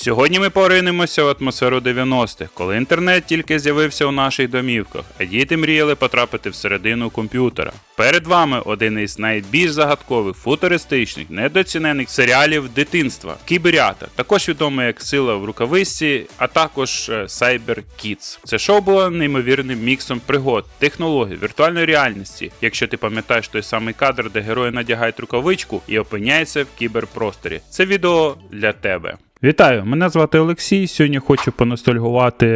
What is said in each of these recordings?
Сьогодні ми поринемося в атмосферу 90-х, коли інтернет тільки з'явився у наших домівках, а діти мріяли потрапити всередину комп'ютера. Перед вами один із найбільш загадкових, футуристичних, недоцінених серіалів дитинства Кіберята, також відомий як Сила в рукависці, а також е, Cyber Kids. Це шоу було неймовірним міксом пригод, технологій, віртуальної реальності. Якщо ти пам'ятаєш той самий кадр, де герої надягають рукавичку і опиняються в кіберпросторі. Це відео для тебе. Вітаю, мене звати Олексій. Сьогодні хочу поностальгувати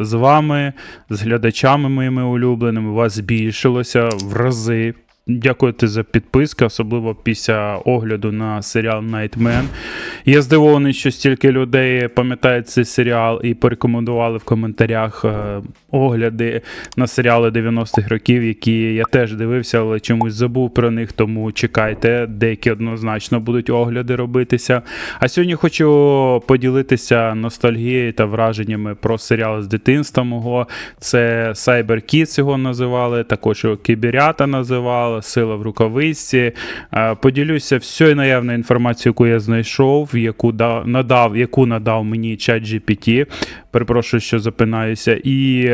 з вами, з глядачами моїми улюбленими. Вас збільшилося в рази. Дякую за підписку, особливо після огляду на серіал Nightman. Я здивований, що стільки людей пам'ятають цей серіал і порекомендували в коментарях е, огляди на серіали 90-х років, які я теж дивився, але чомусь забув про них, тому чекайте, деякі однозначно будуть огляди робитися. А сьогодні хочу поділитися ностальгією та враженнями про серіал з дитинства мого. Це Cyber Kids його називали, також його Кіберята називали, Сила в рукавичці. Е, Поділюся всією наявною інформацією, яку я знайшов, яку дав, надав, яку надав мені чат GPT. Перепрошую, що запинаюся. І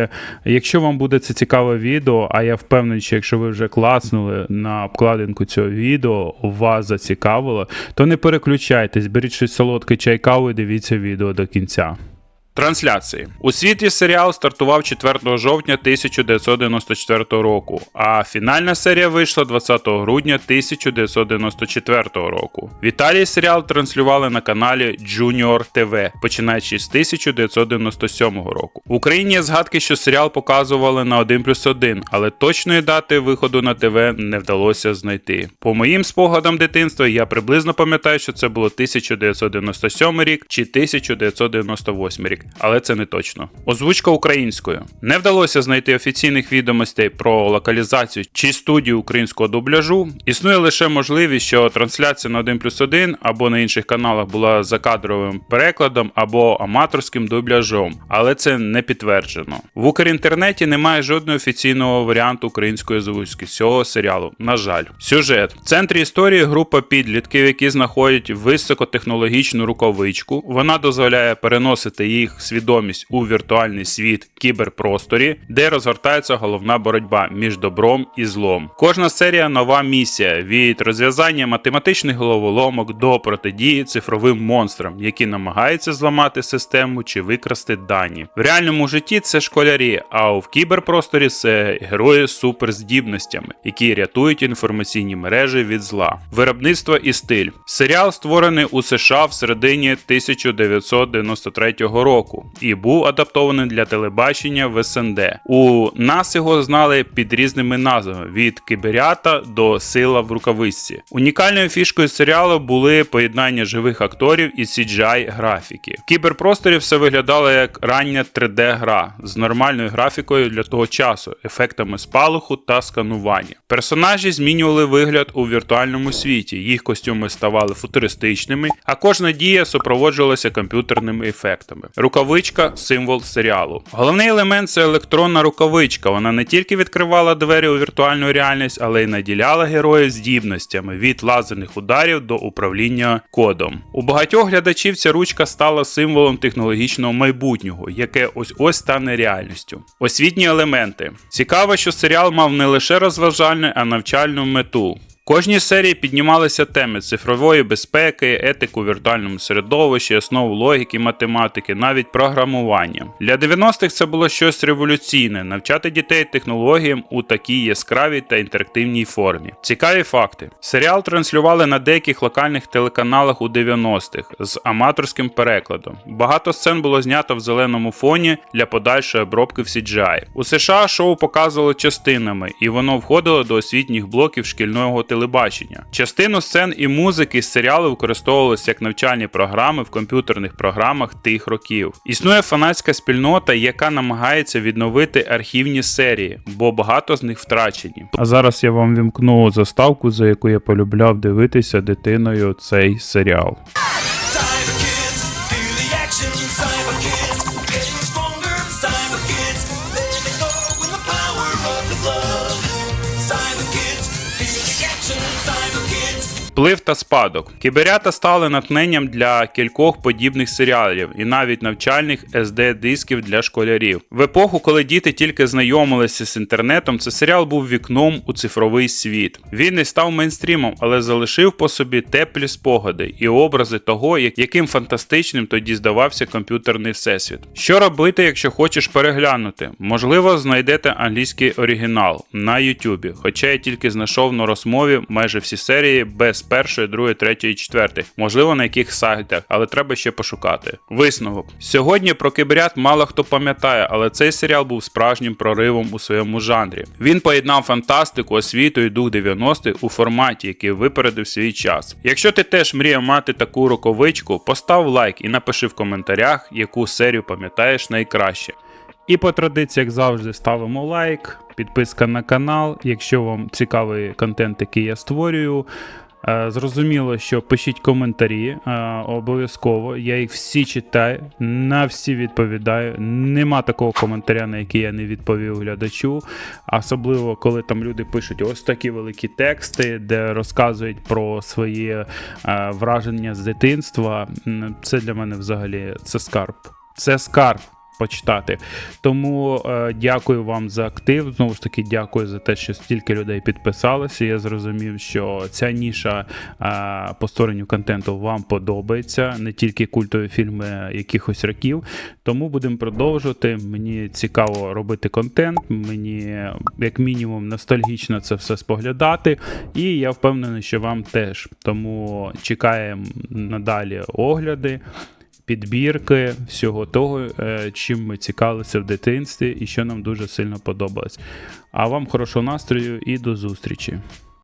якщо вам буде це цікаве відео, а я впевнений, що якщо ви вже класнули на обкладинку цього відео, вас зацікавило, то не переключайтесь, беріть щось солодке чай каву і дивіться відео до кінця. Трансляції у світі серіал стартував 4 жовтня 1994 року, а фінальна серія вийшла 20 грудня 1994 року. В Італії серіал транслювали на каналі Junior TV, починаючи з 1997 року. В Україні є згадки, що серіал показували на 1 плюс 1, але точної дати виходу на ТВ не вдалося знайти. По моїм спогадам дитинства я приблизно пам'ятаю, що це було 1997 рік чи 1998 рік але це не точно. Озвучка українською. Не вдалося знайти офіційних відомостей про локалізацію чи студію українського дубляжу. Існує лише можливість, що трансляція на 1 плюс 1 або на інших каналах була закадровим перекладом або аматорським дубляжом, але це не підтверджено. В Укрінтернеті немає жодного офіційного варіанту української озвучки цього серіалу. На жаль, сюжет в центрі історії група підлітків, які знаходять високотехнологічну рукавичку. Вона дозволяє переносити їх свідомість у віртуальний світ кіберпросторі, де розгортається головна боротьба між добром і злом. Кожна серія нова місія від розв'язання математичних головоломок до протидії цифровим монстрам, які намагаються зламати систему чи викрасти дані. В реальному житті це школярі, а в кіберпросторі це герої з суперздібностями, які рятують інформаційні мережі від зла. Виробництво і стиль. Серіал створений у США в середині 1993 року і був адаптований для телебачення в СНД. У нас його знали під різними назвами: від киберята до сила в рукавичці. Унікальною фішкою серіалу були поєднання живих акторів і CGI графіки. В кіберпросторі все виглядало як рання 3D-гра з нормальною графікою для того часу, ефектами спалаху та сканування. Персонажі змінювали вигляд у віртуальному світі, їх костюми ставали футуристичними, а кожна дія супроводжувалася комп'ютерними ефектами. Рукавичка символ серіалу. Головний елемент це електронна рукавичка. Вона не тільки відкривала двері у віртуальну реальність, але й наділяла героїв здібностями від лазерних ударів до управління кодом. У багатьох глядачів ця ручка стала символом технологічного майбутнього, яке ось ось стане реальністю. Освітні елементи. Цікаво, що серіал мав не лише розважальну, а навчальну мету. Кожній серії піднімалися теми цифрової безпеки, етику в віртуальному середовищі, основу логіки, математики, навіть програмування. Для 90-х це було щось революційне навчати дітей технологіям у такій яскравій та інтерактивній формі. Цікаві факти: серіал транслювали на деяких локальних телеканалах у 90-х з аматорським перекладом. Багато сцен було знято в зеленому фоні для подальшої обробки в CGI. У США шоу показували частинами, і воно входило до освітніх блоків шкільного телебачення. Частину сцен і музики з серіалу використовувалися як навчальні програми в комп'ютерних програмах тих років. Існує фанатська спільнота, яка намагається відновити архівні серії, бо багато з них втрачені. А зараз я вам вімкну заставку, за яку я полюбляв дивитися дитиною цей серіал. Cyber kids, feel the action. Cyber kids, Вплив та спадок. Кіберята стали натхненням для кількох подібних серіалів і навіть навчальних SD-дисків для школярів. В епоху, коли діти тільки знайомилися з інтернетом, цей серіал був вікном у цифровий світ. Він не став мейнстрімом, але залишив по собі теплі спогади і образи того, яким фантастичним тоді здавався комп'ютерний всесвіт. Що робити, якщо хочеш переглянути? Можливо, знайдете англійський оригінал на Ютубі, хоча я тільки знайшов на розмові майже всі серії без першої, другої, третьої, четвертої, можливо, на яких сайтах, але треба ще пошукати. Висновок. Сьогодні про киберят мало хто пам'ятає, але цей серіал був справжнім проривом у своєму жанрі. Він поєднав фантастику, освіту і дух 90-х у форматі, який випередив свій час. Якщо ти теж мріяв мати таку роковичку, постав лайк і напиши в коментарях, яку серію пам'ятаєш найкраще. І по традиції, як завжди, ставимо лайк, підписка на канал, якщо вам цікавий контент, який я створюю. Е, Зрозуміло, що пишіть коментарі е, обов'язково. Я їх всі читаю, на всі відповідаю. Нема такого коментаря, на який я не відповів глядачу. Особливо, коли там люди пишуть ось такі великі тексти, де розказують про свої е, враження з дитинства. Це для мене взагалі це скарб. Це скарб почитати. Тому е, дякую вам за актив. Знову ж таки, дякую за те, що стільки людей підписалося. Я зрозумів, що ця ніша е, по створенню контенту вам подобається, не тільки культові фільми якихось років. Тому будемо продовжувати. Мені цікаво робити контент. Мені, як мінімум, ностальгічно це все споглядати. І я впевнений, що вам теж. Тому чекаємо надалі огляди підбірки всього того, е, чим ми цікавилися в дитинстві і що нам дуже сильно подобалось. А вам хорошого настрою і до зустрічі!